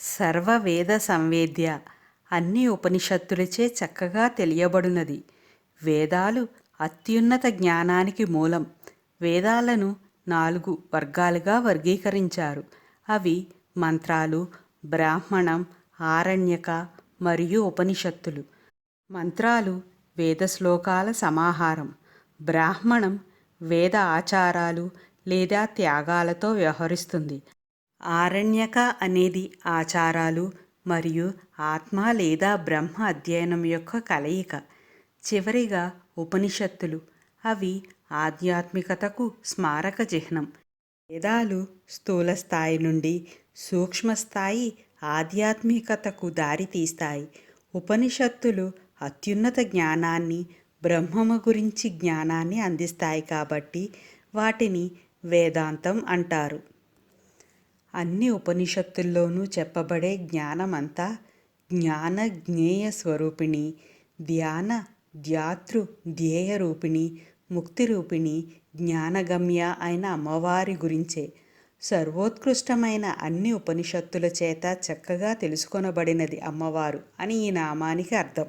సర్వవేద సంవేద్య అన్ని ఉపనిషత్తులచే చక్కగా తెలియబడునది. వేదాలు అత్యున్నత జ్ఞానానికి మూలం. వేదాలను నాలుగు వర్గాలుగా వర్గీకరించారు. అవి మంత్రాలు బ్రాహ్మణం ఆరణ్యక మరియు ఉపనిషత్తులు. మంత్రాలు వేద శ్లోకాల సమాహారం. బ్రాహ్మణం వేద ఆచారాలు లేదా త్యాగాలతో వ్యవహరిస్తుంది. ఆరణ్యక అనేది ఆచారాలు మరియు ఆత్మ లేదా బ్రహ్మ అధ్యయనం యొక్క కలయిక. చివరిగా ఉపనిషత్తులు. అవి ఆధ్యాత్మికతకు స్మారక చిహ్నం. వేదాలు స్థూల స్థాయి నుండి సూక్ష్మస్థాయి ఆధ్యాత్మికతకు దారితీస్తాయి ఉపనిషత్తులు అత్యున్నత జ్ఞానాన్ని బ్రహ్మము గురించి జ్ఞానాన్ని అందిస్తాయి కాబట్టి వాటిని వేదాంతం అంటారు. అన్ని ఉపనిషత్తుల్లోనూ చెప్పబడే జ్ఞానమంతా జ్ఞాన జ్ఞేయ స్వరూపిణి ధ్యాన ధ్యాతృ ధ్యేయ రూపిణి ముక్తి రూపిణి జ్ఞానగమ్య అయిన అమ్మవారి గురించే. సర్వోత్కృష్టమైన అన్ని ఉపనిషత్తుల చేత చక్కగా తెలుసుకొనబడినది అమ్మవారు అని ఈ నామానికి అర్థం.